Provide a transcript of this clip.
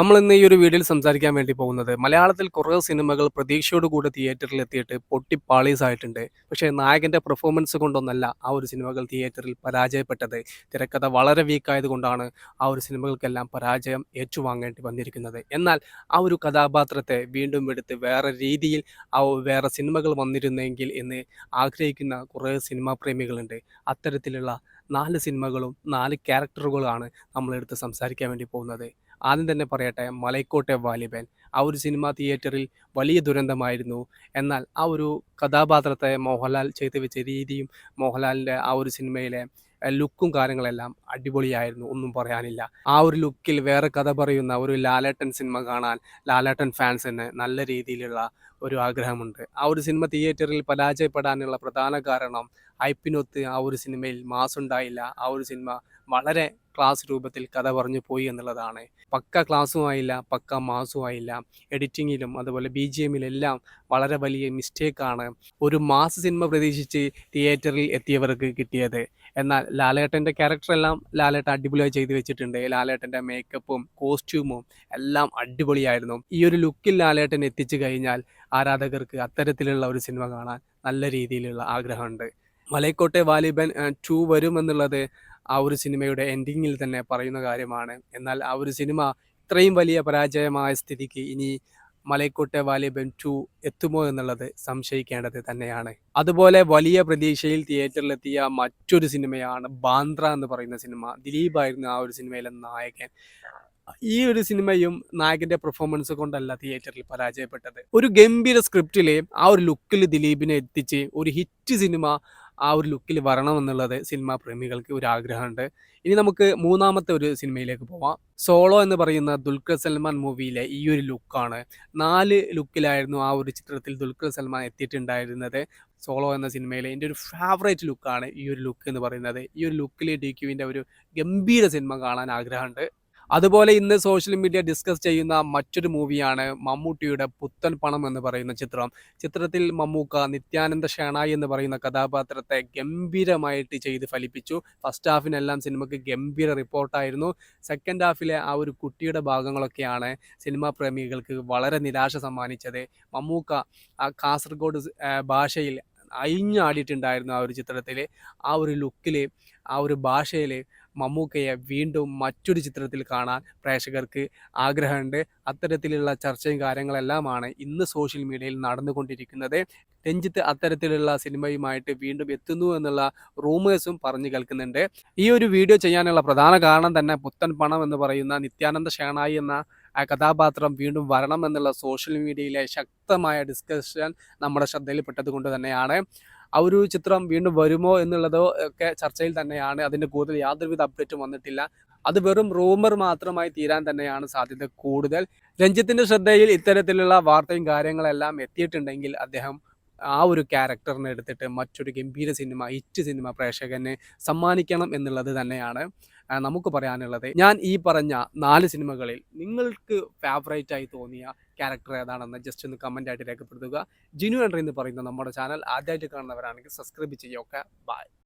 നമ്മൾ ഇന്ന് ഈ ഒരു വീഡിയോയിൽ സംസാരിക്കാൻ വേണ്ടി പോകുന്നത് മലയാളത്തിൽ കുറേ സിനിമകൾ പ്രതീക്ഷയോടുകൂടി തിയേറ്ററിൽ എത്തിയിട്ട് പൊട്ടിപ്പാളീസ് ആയിട്ടുണ്ട് പക്ഷേ നായകന്റെ പെർഫോമൻസ് കൊണ്ടൊന്നല്ല ആ ഒരു സിനിമകൾ തിയേറ്ററിൽ പരാജയപ്പെട്ടത്. തിരക്കഥ വളരെ വീക്ക് ആയതുകൊണ്ടാണ് ആ ഒരു സിനിമകൾക്കെല്ലാം പരാജയം ഏറ്റുവാങ്ങേണ്ടി വന്നിരിക്കുന്നത്. എന്നാൽ ആ ഒരു കഥാപാത്രത്തെ വീണ്ടും എടുത്ത് വേറെ രീതിയിൽ ആ വേറെ സിനിമകൾ വന്നിരുന്നെങ്കിൽ എന്ന് ആഗ്രഹിക്കുന്ന കുറേ സിനിമാ പ്രേമികളുണ്ട്. അത്തരത്തിലുള്ള നാല് സിനിമകളും നാല് ക്യാരക്ടറുകളാണ് നമ്മളെടുത്ത് സംസാരിക്കാൻ വേണ്ടി പോകുന്നത്. ആദ്യം തന്നെ പറയട്ടെ മലൈക്കോട്ടെ വാലിബൻ. ആ ഒരു സിനിമ തിയേറ്ററിൽ വലിയ ദുരന്തമായിരുന്നു. എന്നാൽ ആ ഒരു കഥാപാത്രത്തെ മോഹൻലാൽ ചെയ്തു വെച്ച രീതിയും മോഹൻലാലിന്റെ ആ ഒരു സിനിമയിലെ ലുക്കും കാര്യങ്ങളെല്ലാം അടിപൊളിയായിരുന്നു ഒന്നും പറയാനില്ല. ആ ഒരു ലുക്കിൽ വേറെ കഥ പറയുന്ന ഒരു ലാലേട്ടൻ സിനിമ കാണാൻ ലാലേട്ടൻ ഫാൻസിന് നല്ല രീതിയിലുള്ള ഒരു ആഗ്രഹമുണ്ട്. ആ ഒരു സിനിമ തിയേറ്ററിൽ പരാജയപ്പെടാനുള്ള പ്രധാന കാരണം ഐപ്പിനൊത്ത് ആ ഒരു സിനിമയിൽ മാസുണ്ടായില്ല ആ ഒരു സിനിമ വളരെ ക്ലാസ് രൂപത്തിൽ കഥ പറഞ്ഞു പോയി എന്നുള്ളതാണ്. പക്ക ക്ലാസ്സുമായില്ല പക്ക മാസുമായില്ല എഡിറ്റിങ്ങിലും അതുപോലെ ബി ജി എമ്മിലെല്ലാം വളരെ വലിയ മിസ്റ്റേക്കാണ് ഒരു മാസ് സിനിമ പ്രതീക്ഷിച്ച് തിയേറ്ററിൽ എത്തിയവർക്ക് കിട്ടിയത്. എന്നാൽ ലാലേട്ടന്റെ ക്യാരക്ടറെല്ലാം ലാലേട്ടൻ അടിപൊളിയായി ചെയ്തു വെച്ചിട്ടുണ്ട്. ലാലേട്ടന്റെ മേക്കപ്പും കോസ്റ്റ്യൂമും എല്ലാം അടിപൊളിയായിരുന്നു. ഈ ഒരു ലുക്കിൽ ലാലേട്ടൻ എത്തിച്ചു കഴിഞ്ഞാൽ ആരാധകർക്ക് അത്തരത്തിലുള്ള ഒരു സിനിമ കാണാൻ നല്ല രീതിയിലുള്ള ആഗ്രഹമുണ്ട്. മലൈക്കോട്ടെ വാലിബൻ ടു വരുമെന്നുള്ളത് ആ ഒരു സിനിമയുടെ എൻഡിങ്ങിൽ തന്നെ പറയുന്ന കാര്യമാണ്. എന്നാൽ ആ ഒരു സിനിമ ഇത്രയും വലിയ പരാജയമായ സ്ഥിതിക്ക് ഇനി മലൈക്കോട്ടെ വാലിബൻ ടു എത്തുമോ എന്നുള്ളത് സംശയിക്കേണ്ടത് തന്നെയാണ്. അതുപോലെ വലിയ പ്രതീക്ഷയിൽ തിയേറ്ററിലെത്തിയ മറ്റൊരു സിനിമയാണ് ബാന്ദ്ര എന്ന് പറയുന്ന സിനിമ. ദിലീപ് ആയിരുന്നു ആ ഒരു സിനിമയിലെ നായകൻ. ഈ ഒരു സിനിമയും നായകന്റെ പെർഫോമൻസ് കൊണ്ടല്ല തിയേറ്ററിൽ പരാജയപ്പെട്ടത്. ഒരു ഗംഭീര സ്ക്രിപ്റ്റിലെ ആ ഒരു ലുക്കിൽ ദിലീപിനെ എത്തിച്ച് ഒരു ഹിറ്റ് സിനിമ ആ ഒരു ലുക്കിൽ വരണം എന്നുള്ളത് സിനിമാ പ്രേമികൾക്ക് ഒരു ആഗ്രഹമുണ്ട്. ഇനി നമുക്ക് മൂന്നാമത്തെ ഒരു സിനിമയിലേക്ക് പോവാം. സോളോ എന്ന് പറയുന്ന ദുൽഖർ സൽമാൻ മൂവിയിലെ ഈ ഒരു ലുക്കാണ് നാല് ലുക്കിലായിരുന്നു ആ ഒരു ചിത്രത്തിൽ ദുൽഖർ സൽമാൻ എത്തിയിട്ടുണ്ടായിരുന്നത്. സോളോ എന്ന സിനിമയിലെ എന്റെ ഒരു ഫേവറേറ്റ് ലുക്കാണ് ഈ ഒരു ലുക്ക് എന്ന് പറയുന്നത്. ഈ ഒരു ലുക്കിൽ ഡി ക്യുവിന്റെ ഒരു ഗംഭീര സിനിമ കാണാൻ ആഗ്രഹമുണ്ട്. അതുപോലെ ഇന്ന് സോഷ്യൽ മീഡിയ ഡിസ്കസ് ചെയ്യുന്ന മറ്റൊരു മൂവിയാണ് മമ്മൂട്ടിയുടെ പുത്തൻ പണം എന്ന് പറയുന്ന ചിത്രം. ചിത്രത്തിൽ മമ്മൂക്ക നിത്യാനന്ദ ഷേണായി എന്ന് പറയുന്ന കഥാപാത്രത്തെ ഗംഭീരമായിട്ട് ചെയ്ത് ഫലിപ്പിച്ചു. ഫസ്റ്റ് ഹാഫിനെല്ലാം സിനിമയ്ക്ക് ഗംഭീര റിപ്പോർട്ടായിരുന്നു സെക്കൻഡ് ഹാഫിലെ ആ ഒരു കുട്ടിയുടെ ഭാഗങ്ങളൊക്കെയാണ് സിനിമാ പ്രേമികൾക്ക് വളരെ നിരാശ സമ്മാനിച്ചത്. മമ്മൂക്ക ആ കാസർഗോഡ് ഭാഷയിൽ അയിഞ്ഞാടിയിട്ടുണ്ടായിരുന്നു ആ ഒരു ചിത്രത്തിൽ ആ ഒരു ലുക്കിൽ ആ ഒരു ഭാഷയിൽ മമ്മൂക്കയെ വീണ്ടും മറ്റൊരു ചിത്രത്തിൽ കാണാൻ പ്രേക്ഷകർക്ക് ആഗ്രഹമുണ്ട്. അത്തരത്തിലുള്ള ചർച്ചയും കാര്യങ്ങളെല്ലാമാണ് ഇന്ന് സോഷ്യൽ മീഡിയയിൽ നടന്നുകൊണ്ടിരിക്കുന്നത്. രഞ്ജിത്ത് അത്തരത്തിലുള്ള സിനിമയുമായിട്ട് വീണ്ടും എത്തുന്നു എന്നുള്ള റൂമേഴ്സും പറഞ്ഞു കേൾക്കുന്നുണ്ട്. ഈ ഒരു വീഡിയോ ചെയ്യാനുള്ള പ്രധാന കാരണം തന്നെ പുത്തൻ പണം എന്ന് പറയുന്ന നിത്യാനന്ദ ഷേണായി എന്ന ആ കഥാപാത്രം വീണ്ടും വരണം എന്നുള്ള സോഷ്യൽ മീഡിയയിലെ ശക്തമായ ഡിസ്കഷൻ നമ്മുടെ ശ്രദ്ധയിൽപ്പെട്ടത് കൊണ്ട് തന്നെയാണ്. ആ ഒരു ചിത്രം വീണ്ടും വരുമോ എന്നുള്ളതോ ഒക്കെ ചർച്ചയിൽ തന്നെയാണ്. അതിന്റെ കൂടുതൽ യാതൊരുവിധ അപ്ഡേറ്റും വന്നിട്ടില്ല. അത് വെറും റൂമർ മാത്രമായി തീരാൻ തന്നെയാണ് സാധ്യത കൂടുതൽ. രഞ്ജിത്തിന്റെ ശ്രദ്ധയിൽ ഇത്തരത്തിലുള്ള വാർത്തയും കാര്യങ്ങളെല്ലാം എത്തിയിട്ടുണ്ടെങ്കിൽ അദ്ദേഹം ആ ഒരു ക്യാരക്ടറിനെ എടുത്തിട്ട് മറ്റൊരു ഗംഭീര സിനിമ ഹിറ്റ് സിനിമ പ്രേക്ഷകനെ സമ്മാനിക്കണം എന്നുള്ളത് തന്നെയാണ്. നമുക്ക് പറയാനുള്ളത് ഞാൻ ഈ പറഞ്ഞ നാല് സിനിമകളിൽ നിങ്ങൾക്ക് ഫേവറേറ്റ് ആയി തോന്നിയ ക്യാരക്ടർ ഏതാണെന്ന് ജസ്റ്റ് ഒന്ന് കമന്റ് ആയിട്ട് രേഖപ്പെടുത്തുക. ജിനു എൻട്രി എന്ന് പറയുന്ന നമ്മുടെ ചാനൽ ആദ്യമായിട്ട് കാണുന്നവരാണെങ്കിൽ സബ്സ്ക്രൈബ് ചെയ്യുക. ബൈ